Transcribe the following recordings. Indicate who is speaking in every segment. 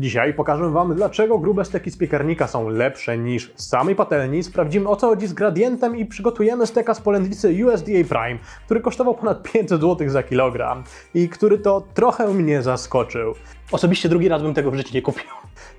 Speaker 1: Dzisiaj pokażę Wam, dlaczego grube steki z piekarnika są lepsze niż z samej patelni. Sprawdzimy o co chodzi z gradientem i przygotujemy steka z polędwicy USDA Prime, który kosztował ponad 500 zł za kilogram i który to trochę mnie zaskoczył. Osobiście drugi raz bym tego w życiu nie kupił.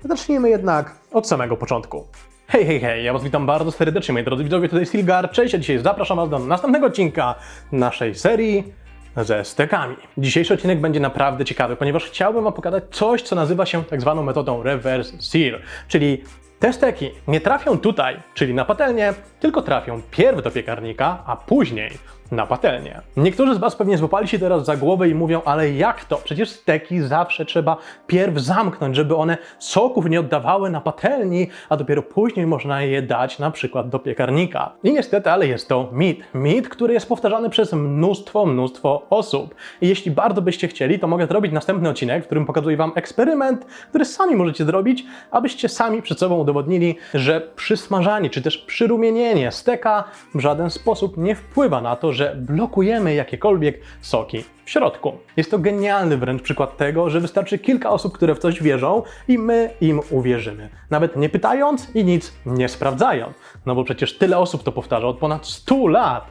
Speaker 1: Zacznijmy jednak od samego początku. Hej, hej, hej, ja Was witam bardzo serdecznie, moi drodzy widzowie, tutaj Silgar, cześć, a dzisiaj zapraszam Was do następnego odcinka naszej serii ze stekami. Dzisiejszy odcinek będzie naprawdę ciekawy, ponieważ chciałbym Wam pokazać coś, co nazywa się tak zwaną metodą reverse sear, czyli te steki nie trafią tutaj, czyli na patelnię, tylko trafią pierw do piekarnika, a później na patelnię. Niektórzy z Was pewnie złapali się teraz za głowę i mówią, ale jak to? Przecież steki zawsze trzeba pierw zamknąć, żeby one soków nie oddawały na patelni, a dopiero później można je dać na przykład do piekarnika. I niestety, ale jest to mit. Mit, który jest powtarzany przez mnóstwo, mnóstwo osób. I jeśli bardzo byście chcieli, to mogę zrobić następny odcinek, w którym pokazuję Wam eksperyment, który sami możecie zrobić, abyście sami przed sobą udowodnili, że przysmażanie czy też przyrumienienie steka w żaden sposób nie wpływa na to, że blokujemy jakiekolwiek soki w środku. Jest to genialny wręcz przykład tego, że wystarczy kilka osób, które w coś wierzą i my im uwierzymy. Nawet nie pytając i nic nie sprawdzając. No bo przecież tyle osób to powtarza od ponad 100 lat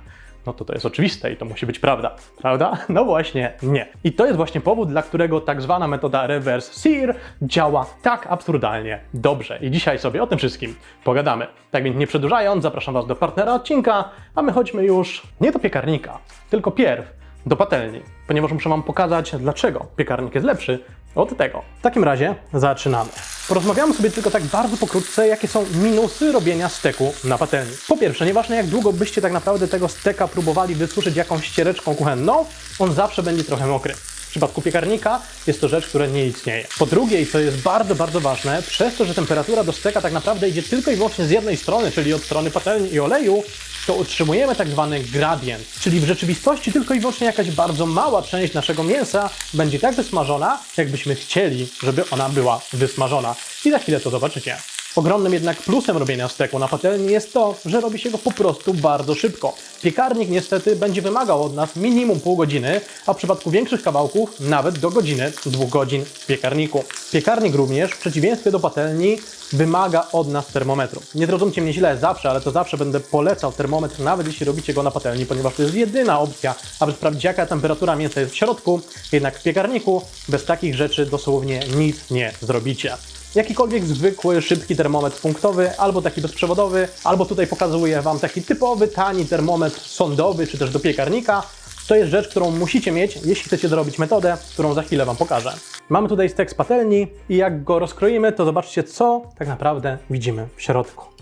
Speaker 1: no to to jest oczywiste i to musi być prawda, prawda? No właśnie nie. I to jest właśnie powód, dla którego tak zwana metoda reverse sear działa tak absurdalnie dobrze. I dzisiaj sobie o tym wszystkim pogadamy. Tak więc nie przedłużając, zapraszam Was do partnera odcinka, a my chodźmy już nie do piekarnika, tylko pierw do patelni, ponieważ muszę Wam pokazać, dlaczego piekarnik jest lepszy od tego. W takim razie zaczynamy. Porozmawiamy sobie tylko tak bardzo pokrótce, jakie są minusy robienia steku na patelni. Po pierwsze, nieważne jak długo byście tak naprawdę tego steka próbowali wysuszyć jakąś ściereczką kuchenną, on zawsze będzie trochę mokry. W przypadku piekarnika jest to rzecz, która nie istnieje. Po drugie, i co jest bardzo, bardzo ważne, przez to, że temperatura do steka tak naprawdę idzie tylko i wyłącznie z jednej strony, czyli od strony patelni i oleju, to utrzymujemy tak zwany gradient, czyli w rzeczywistości tylko i wyłącznie jakaś bardzo mała część naszego mięsa będzie tak wysmażona, jakbyśmy chcieli, żeby ona była wysmażona. I za chwilę to zobaczycie. Ogromnym jednak plusem robienia steku na patelni jest to, że robi się go po prostu bardzo szybko. Piekarnik niestety będzie wymagał od nas minimum pół godziny, a w przypadku większych kawałków nawet do godziny, dwóch godzin w piekarniku. Piekarnik również, w przeciwieństwie do patelni, wymaga od nas termometru. Nie zrozumcie mnie źle zawsze, ale to zawsze będę polecał termometr, nawet jeśli robicie go na patelni, ponieważ to jest jedyna opcja, aby sprawdzić jaka temperatura mięsa jest w środku, jednak w piekarniku bez takich rzeczy dosłownie nic nie zrobicie jakikolwiek zwykły, szybki termometr punktowy, albo taki bezprzewodowy, albo tutaj pokazuję Wam taki typowy, tani termometr sądowy, czy też do piekarnika. To jest rzecz, którą musicie mieć, jeśli chcecie zrobić metodę, którą za chwilę Wam pokażę. Mamy tutaj stek z patelni i jak go rozkroimy, to zobaczcie, co tak naprawdę widzimy w środku.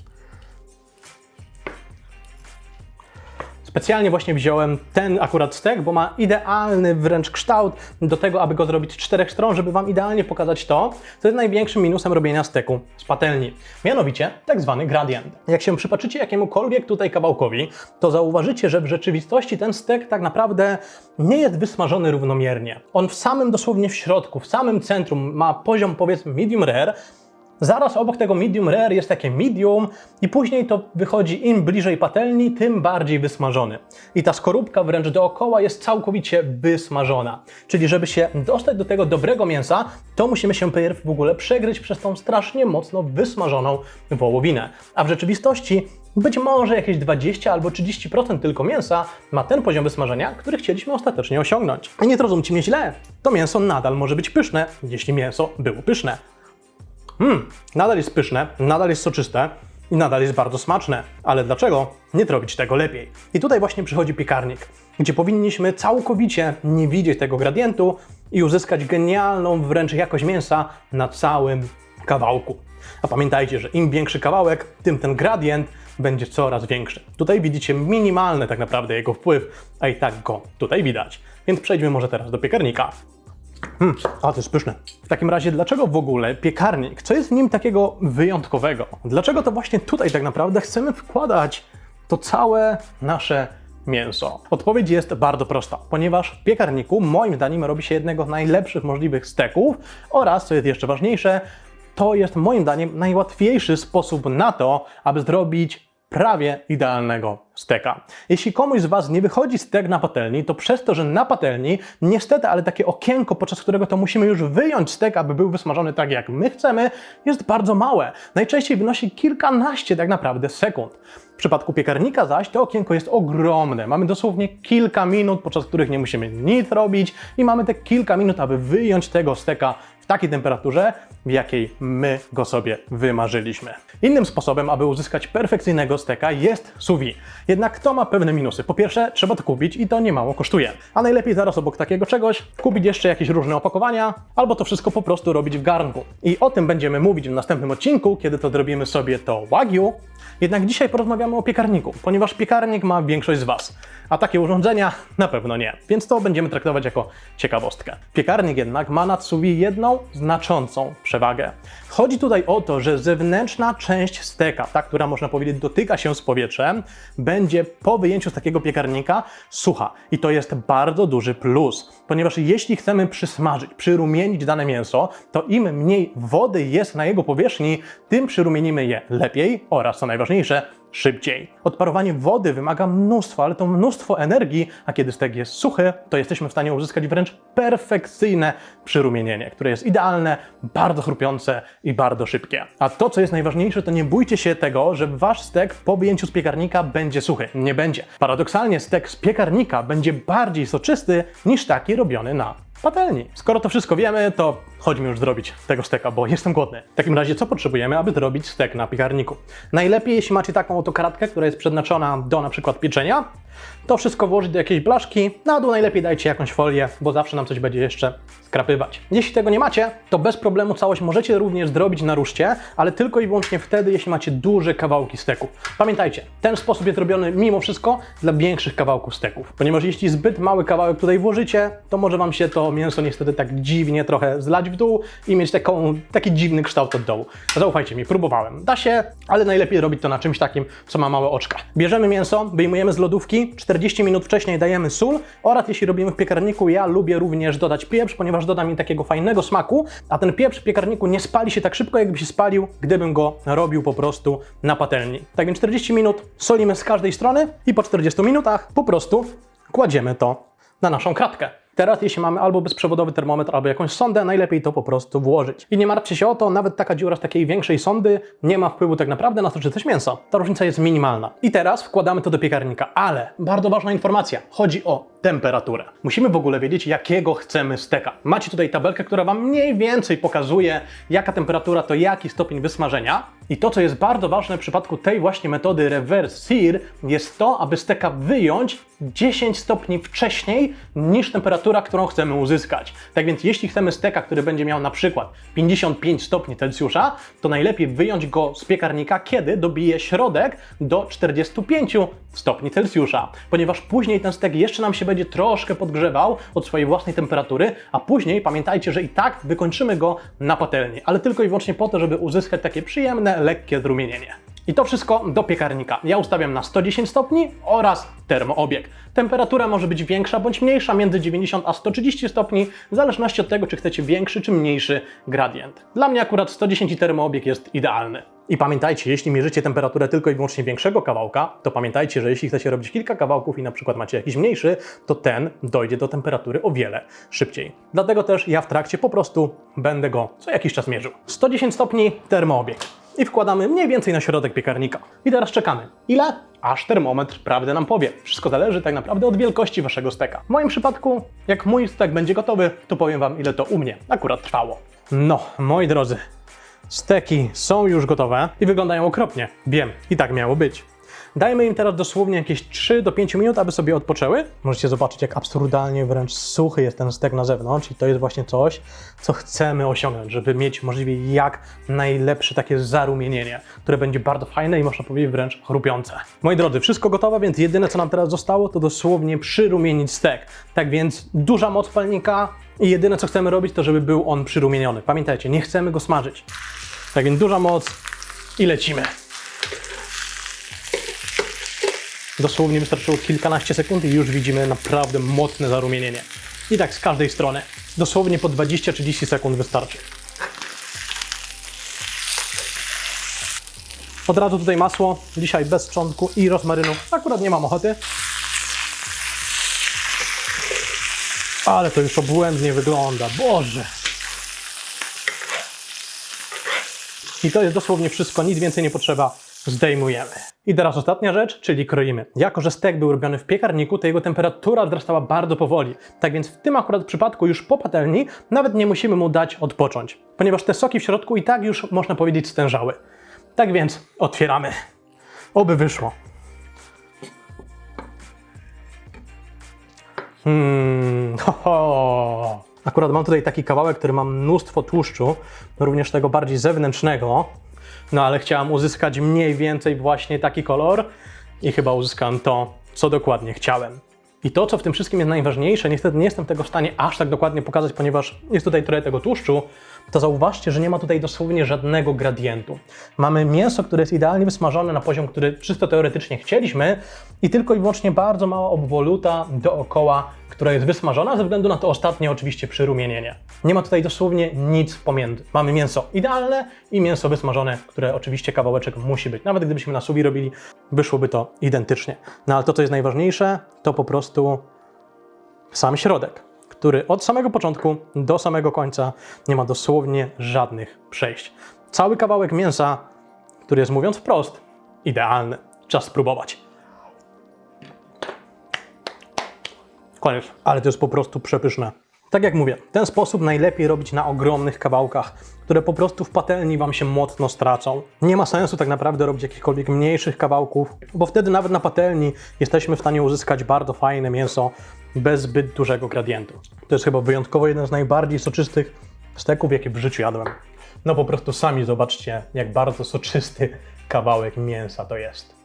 Speaker 1: Specjalnie właśnie wziąłem ten akurat stek, bo ma idealny wręcz kształt do tego, aby go zrobić z czterech stron, żeby Wam idealnie pokazać to, co jest największym minusem robienia steku z patelni. Mianowicie tak zwany gradient. Jak się przypatrzycie jakiemukolwiek tutaj kawałkowi, to zauważycie, że w rzeczywistości ten stek tak naprawdę nie jest wysmażony równomiernie. On w samym dosłownie w środku, w samym centrum ma poziom powiedzmy medium rare, Zaraz obok tego medium rare jest takie medium i później to wychodzi im bliżej patelni, tym bardziej wysmażony. I ta skorupka wręcz dookoła jest całkowicie wysmażona. Czyli żeby się dostać do tego dobrego mięsa, to musimy się pierw w ogóle przegryźć przez tą strasznie mocno wysmażoną wołowinę. A w rzeczywistości być może jakieś 20 albo 30% tylko mięsa ma ten poziom wysmażenia, który chcieliśmy ostatecznie osiągnąć. I nie zrozumcie mnie źle, to mięso nadal może być pyszne, jeśli mięso było pyszne. Mmm, nadal jest pyszne, nadal jest soczyste i nadal jest bardzo smaczne. Ale dlaczego nie zrobić tego lepiej? I tutaj właśnie przychodzi piekarnik, gdzie powinniśmy całkowicie nie widzieć tego gradientu i uzyskać genialną wręcz jakość mięsa na całym kawałku. A pamiętajcie, że im większy kawałek, tym ten gradient będzie coraz większy. Tutaj widzicie minimalny tak naprawdę jego wpływ, a i tak go tutaj widać. Więc przejdźmy może teraz do piekarnika. Hmm, a to jest pyszne. W takim razie, dlaczego w ogóle piekarnik? Co jest w nim takiego wyjątkowego? Dlaczego to właśnie tutaj tak naprawdę chcemy wkładać to całe nasze mięso? Odpowiedź jest bardzo prosta, ponieważ w piekarniku moim zdaniem robi się jednego z najlepszych możliwych steków oraz, co jest jeszcze ważniejsze, to jest moim zdaniem najłatwiejszy sposób na to, aby zrobić prawie idealnego steka. Jeśli komuś z Was nie wychodzi stek na patelni, to przez to, że na patelni niestety, ale takie okienko, podczas którego to musimy już wyjąć stek, aby był wysmażony tak jak my chcemy, jest bardzo małe. Najczęściej wynosi kilkanaście tak naprawdę sekund. W przypadku piekarnika zaś to okienko jest ogromne. Mamy dosłownie kilka minut, podczas których nie musimy nic robić i mamy te kilka minut, aby wyjąć tego steka w takiej temperaturze, w jakiej my go sobie wymarzyliśmy. Innym sposobem, aby uzyskać perfekcyjnego steka jest sous vide. Jednak to ma pewne minusy. Po pierwsze, trzeba to kupić i to niemało kosztuje. A najlepiej zaraz obok takiego czegoś kupić jeszcze jakieś różne opakowania, albo to wszystko po prostu robić w garnku. I o tym będziemy mówić w następnym odcinku, kiedy to zrobimy sobie to wagyu. Jednak dzisiaj porozmawiamy o piekarniku, ponieważ piekarnik ma większość z Was, a takie urządzenia na pewno nie, więc to będziemy traktować jako ciekawostkę. Piekarnik jednak ma nad sous jedną znaczącą przewagę. Chodzi tutaj o to, że zewnętrzna część steka, ta, która można powiedzieć dotyka się z powietrzem, będzie po wyjęciu z takiego piekarnika sucha. I to jest bardzo duży plus, ponieważ jeśli chcemy przysmażyć, przyrumienić dane mięso, to im mniej wody jest na jego powierzchni, tym przyrumienimy je lepiej oraz, co najważniejsze, szybciej. Odparowanie wody wymaga mnóstwa, ale to mnóstwo energii, a kiedy stek jest suchy, to jesteśmy w stanie uzyskać wręcz perfekcyjne przyrumienienie, które jest idealne, bardzo chrupiące i bardzo szybkie. A to, co jest najważniejsze, to nie bójcie się tego, że wasz stek po wyjęciu z piekarnika będzie suchy. Nie będzie. Paradoksalnie stek z piekarnika będzie bardziej soczysty niż taki robiony na patelni. Skoro to wszystko wiemy, to chodźmy już zrobić tego steka, bo jestem głodny. W takim razie co potrzebujemy, aby zrobić stek na piekarniku? Najlepiej, jeśli macie taką oto karatkę, która jest przeznaczona do na przykład pieczenia, to wszystko włożyć do jakiejś blaszki, na dół najlepiej dajcie jakąś folię, bo zawsze nam coś będzie jeszcze skrapywać. Jeśli tego nie macie, to bez problemu całość możecie również zrobić na ruszcie, ale tylko i wyłącznie wtedy, jeśli macie duże kawałki steku. Pamiętajcie, ten sposób jest robiony mimo wszystko dla większych kawałków steków, ponieważ jeśli zbyt mały kawałek tutaj włożycie, to może Wam się to mięso niestety tak dziwnie trochę zlać w dół i mieć taką, taki dziwny kształt od dołu. Zaufajcie mi, próbowałem. Da się, ale najlepiej robić to na czymś takim, co ma małe oczka. Bierzemy mięso, wyjmujemy z lodówki, 40 minut wcześniej dajemy sól oraz jeśli robimy w piekarniku, ja lubię również dodać pieprz, ponieważ doda mi takiego fajnego smaku, a ten pieprz w piekarniku nie spali się tak szybko, jakby się spalił, gdybym go robił po prostu na patelni. Tak więc 40 minut solimy z każdej strony i po 40 minutach po prostu kładziemy to na naszą kratkę. Teraz, jeśli mamy albo bezprzewodowy termometr, albo jakąś sondę, najlepiej to po prostu włożyć. I nie martwcie się o to, nawet taka dziura z takiej większej sondy nie ma wpływu tak naprawdę na to, czy coś mięso. Ta różnica jest minimalna. I teraz wkładamy to do piekarnika, ale bardzo ważna informacja, chodzi o temperaturę. Musimy w ogóle wiedzieć, jakiego chcemy steka. Macie tutaj tabelkę, która Wam mniej więcej pokazuje, jaka temperatura to jaki stopień wysmażenia. I to, co jest bardzo ważne w przypadku tej właśnie metody reverse sear, jest to, aby steka wyjąć 10 stopni wcześniej niż temperatura, którą chcemy uzyskać. Tak więc jeśli chcemy steka, który będzie miał na przykład 55 stopni Celsjusza, to najlepiej wyjąć go z piekarnika, kiedy dobije środek do 45 stopni Celsjusza, ponieważ później ten stek jeszcze nam się będzie troszkę podgrzewał od swojej własnej temperatury, a później pamiętajcie, że i tak wykończymy go na patelni, ale tylko i wyłącznie po to, żeby uzyskać takie przyjemne, lekkie zrumienienie. I to wszystko do piekarnika. Ja ustawiam na 110 stopni oraz termoobieg. Temperatura może być większa bądź mniejsza, między 90 a 130 stopni, w zależności od tego, czy chcecie większy czy mniejszy gradient. Dla mnie akurat 110 i termoobieg jest idealny. I pamiętajcie, jeśli mierzycie temperaturę tylko i wyłącznie większego kawałka, to pamiętajcie, że jeśli chcecie robić kilka kawałków i na przykład macie jakiś mniejszy, to ten dojdzie do temperatury o wiele szybciej. Dlatego też ja w trakcie po prostu będę go co jakiś czas mierzył. 110 stopni termoobieg. I wkładamy mniej więcej na środek piekarnika. I teraz czekamy. Ile? Aż termometr prawdę nam powie. Wszystko zależy tak naprawdę od wielkości waszego steka. W moim przypadku, jak mój stek będzie gotowy, to powiem wam, ile to u mnie akurat trwało. No, moi drodzy, Steki są już gotowe i wyglądają okropnie. Wiem, i tak miało być. Dajmy im teraz dosłownie jakieś 3 do 5 minut, aby sobie odpoczęły. Możecie zobaczyć, jak absurdalnie wręcz suchy jest ten stek na zewnątrz i to jest właśnie coś, co chcemy osiągnąć, żeby mieć możliwie jak najlepsze takie zarumienienie, które będzie bardzo fajne i można powiedzieć wręcz chrupiące. Moi drodzy, wszystko gotowe, więc jedyne co nam teraz zostało, to dosłownie przyrumienić stek. Tak więc duża moc palnika i jedyne co chcemy robić, to żeby był on przyrumieniony. Pamiętajcie, nie chcemy go smażyć. Tak więc duża moc i lecimy. Dosłownie wystarczyło kilkanaście sekund i już widzimy naprawdę mocne zarumienienie. I tak z każdej strony. Dosłownie po 20-30 sekund wystarczy. Od razu tutaj masło, dzisiaj bez szczątku i rozmarynu. Akurat nie mam ochoty. Ale to już obłędnie wygląda, Boże. I to jest dosłownie wszystko, nic więcej nie potrzeba, zdejmujemy. I teraz ostatnia rzecz, czyli kroimy. Jako, że stek był robiony w piekarniku, to jego temperatura wzrastała bardzo powoli. Tak więc w tym akurat przypadku już po patelni nawet nie musimy mu dać odpocząć, ponieważ te soki w środku i tak już, można powiedzieć, stężały. Tak więc otwieramy. Oby wyszło. Hmm, ho, ho. Akurat mam tutaj taki kawałek, który ma mnóstwo tłuszczu, również tego bardziej zewnętrznego, no ale chciałam uzyskać mniej więcej właśnie taki kolor i chyba uzyskałem to, co dokładnie chciałem. I to, co w tym wszystkim jest najważniejsze, niestety nie jestem tego w stanie aż tak dokładnie pokazać, ponieważ jest tutaj trochę tego tłuszczu, to zauważcie, że nie ma tutaj dosłownie żadnego gradientu. Mamy mięso, które jest idealnie wysmażone na poziom, który czysto teoretycznie chcieliśmy i tylko i wyłącznie bardzo mała obwoluta dookoła, która jest wysmażona ze względu na to ostatnie oczywiście przyrumienienie. Nie ma tutaj dosłownie nic pomiędzy. Mamy mięso idealne i mięso wysmażone, które oczywiście kawałeczek musi być. Nawet gdybyśmy na suwi robili, wyszłoby to identycznie. No ale to, co jest najważniejsze, to po prostu sam środek, który od samego początku do samego końca nie ma dosłownie żadnych przejść. Cały kawałek mięsa, który jest mówiąc wprost, idealny. Czas spróbować. Koniec. Ale to jest po prostu przepyszne. Tak jak mówię, ten sposób najlepiej robić na ogromnych kawałkach, które po prostu w patelni Wam się mocno stracą. Nie ma sensu tak naprawdę robić jakichkolwiek mniejszych kawałków, bo wtedy nawet na patelni jesteśmy w stanie uzyskać bardzo fajne mięso bez zbyt dużego gradientu. To jest chyba wyjątkowo jeden z najbardziej soczystych steków, jakie w życiu jadłem. No po prostu sami zobaczcie, jak bardzo soczysty kawałek mięsa to jest.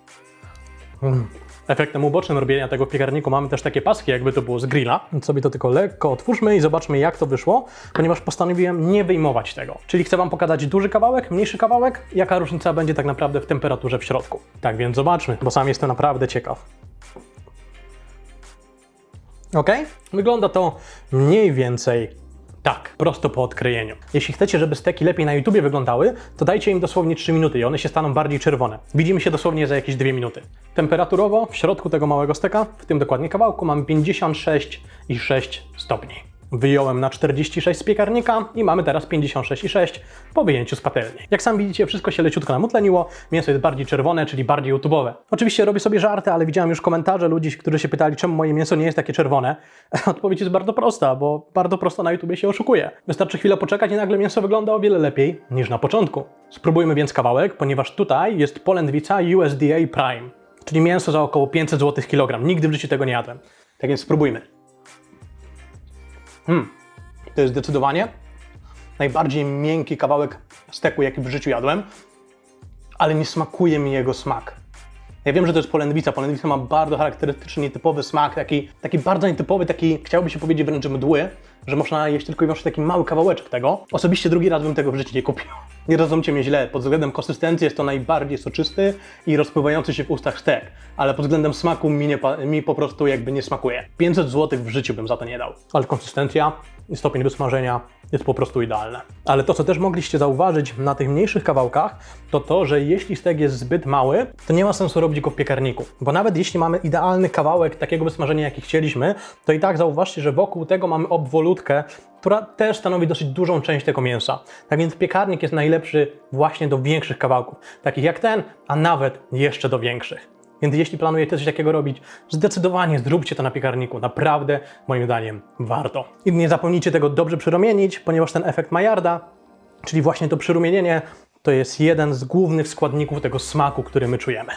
Speaker 1: Mm. Efektem ubocznym robienia tego w piekarniku mamy też takie paski, jakby to było z grilla. Więc sobie to tylko lekko otwórzmy i zobaczmy, jak to wyszło, ponieważ postanowiłem nie wyjmować tego. Czyli chcę Wam pokazać duży kawałek, mniejszy kawałek, jaka różnica będzie tak naprawdę w temperaturze w środku. Tak więc zobaczmy, bo sam jestem naprawdę ciekaw. Ok? Wygląda to mniej więcej tak, prosto po odkrojeniu. Jeśli chcecie, żeby steki lepiej na YouTubie wyglądały, to dajcie im dosłownie 3 minuty i one się staną bardziej czerwone. Widzimy się dosłownie za jakieś 2 minuty. Temperaturowo w środku tego małego steka, w tym dokładnie kawałku, mam 56,6 stopni. Wyjąłem na 46 z piekarnika i mamy teraz 56,6 po wyjęciu z patelni. Jak sam widzicie, wszystko się leciutko namutleniło, mięso jest bardziej czerwone, czyli bardziej YouTube'owe. Oczywiście robię sobie żarty, ale widziałem już komentarze ludzi, którzy się pytali, czemu moje mięso nie jest takie czerwone. Odpowiedź jest bardzo prosta, bo bardzo prosto na YouTubie się oszukuje. Wystarczy chwilę poczekać i nagle mięso wygląda o wiele lepiej niż na początku. Spróbujmy więc kawałek, ponieważ tutaj jest polędwica USDA Prime, czyli mięso za około 500 zł kg. Nigdy w życiu tego nie jadłem. Tak więc spróbujmy. Hmm. To jest zdecydowanie najbardziej miękki kawałek steku, jaki w życiu jadłem, ale nie smakuje mi jego smak. Ja wiem, że to jest polędwica. Polędwica ma bardzo charakterystyczny, nietypowy smak, taki, taki bardzo nietypowy, taki chciałby się powiedzieć wręcz mdły, że można jeść tylko i wyłącznie taki mały kawałeczek tego. Osobiście drugi raz bym tego w życiu nie kupił. Nie rozumcie mnie źle, pod względem konsystencji jest to najbardziej soczysty i rozpływający się w ustach stek, ale pod względem smaku mi, nie, mi po prostu jakby nie smakuje. 500 zł w życiu bym za to nie dał. Ale konsystencja i stopień wysmażenia jest po prostu idealne. Ale to, co też mogliście zauważyć na tych mniejszych kawałkach, to to, że jeśli stek jest zbyt mały, to nie ma sensu robić go w piekarniku. Bo nawet jeśli mamy idealny kawałek takiego wysmażenia, jaki chcieliśmy, to i tak zauważcie, że wokół tego mamy obwolutkę, która też stanowi dosyć dużą część tego mięsa. Tak więc piekarnik jest najlepszy właśnie do większych kawałków, takich jak ten, a nawet jeszcze do większych. Więc jeśli planujecie coś takiego robić, zdecydowanie zróbcie to na piekarniku. Naprawdę, moim zdaniem, warto. I nie zapomnijcie tego dobrze przyrumienić, ponieważ ten efekt Maillarda, czyli właśnie to przyrumienienie, to jest jeden z głównych składników tego smaku, który my czujemy.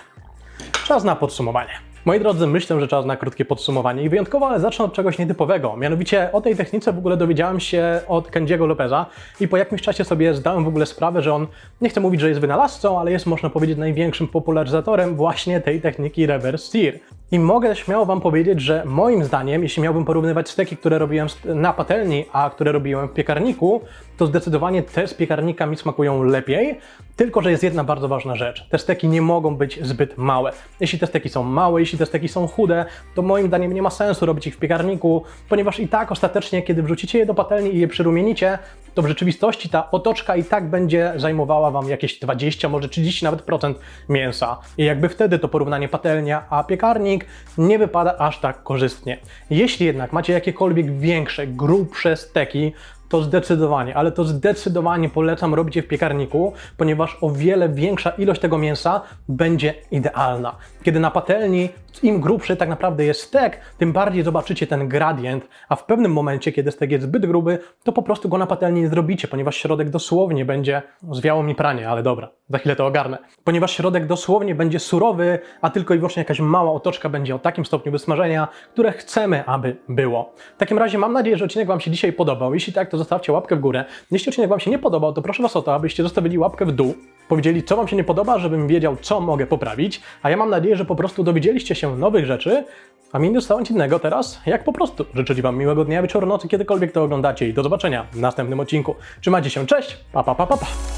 Speaker 1: Czas na podsumowanie. Moi drodzy, myślę, że czas na krótkie podsumowanie i wyjątkowo, ale zacznę od czegoś nietypowego. Mianowicie o tej technice w ogóle dowiedziałem się od Kendiego Lopeza i po jakimś czasie sobie zdałem w ogóle sprawę, że on, nie chcę mówić, że jest wynalazcą, ale jest, można powiedzieć, największym popularyzatorem właśnie tej techniki reverse sear. I mogę śmiało Wam powiedzieć, że moim zdaniem, jeśli miałbym porównywać steki, które robiłem na patelni, a które robiłem w piekarniku, to zdecydowanie te z piekarnika mi smakują lepiej, tylko że jest jedna bardzo ważna rzecz. Te steki nie mogą być zbyt małe. Jeśli te steki są małe, jeśli te steki są chude, to moim zdaniem nie ma sensu robić ich w piekarniku, ponieważ i tak ostatecznie, kiedy wrzucicie je do patelni i je przyrumienicie, to w rzeczywistości ta otoczka i tak będzie zajmowała Wam jakieś 20, może 30 nawet procent mięsa. I jakby wtedy to porównanie patelnia a piekarnik nie wypada aż tak korzystnie. Jeśli jednak macie jakiekolwiek większe, grubsze steki, to zdecydowanie, ale to zdecydowanie polecam robić je w piekarniku, ponieważ o wiele większa ilość tego mięsa będzie idealna. Kiedy na patelni im grubszy tak naprawdę jest stek, tym bardziej zobaczycie ten gradient, a w pewnym momencie, kiedy stek jest zbyt gruby, to po prostu go na patelni nie zrobicie, ponieważ środek dosłownie będzie, zwiało mi pranie, ale dobra, za chwilę to ogarnę. Ponieważ środek dosłownie będzie surowy, a tylko i wyłącznie jakaś mała otoczka będzie o takim stopniu wysmażenia, które chcemy, aby było. W takim razie mam nadzieję, że odcinek Wam się dzisiaj podobał. Jeśli tak, zostawcie łapkę w górę. Jeśli odcinek Wam się nie podobał, to proszę Was o to, abyście zostawili łapkę w dół, powiedzieli, co Wam się nie podoba, żebym wiedział, co mogę poprawić, a ja mam nadzieję, że po prostu dowiedzieliście się nowych rzeczy, a mi nie zostało nic innego teraz, jak po prostu życzyć Wam miłego dnia, wieczoru, nocy, kiedykolwiek to oglądacie i do zobaczenia w następnym odcinku. Trzymajcie się, cześć, pa pa pa pa pa!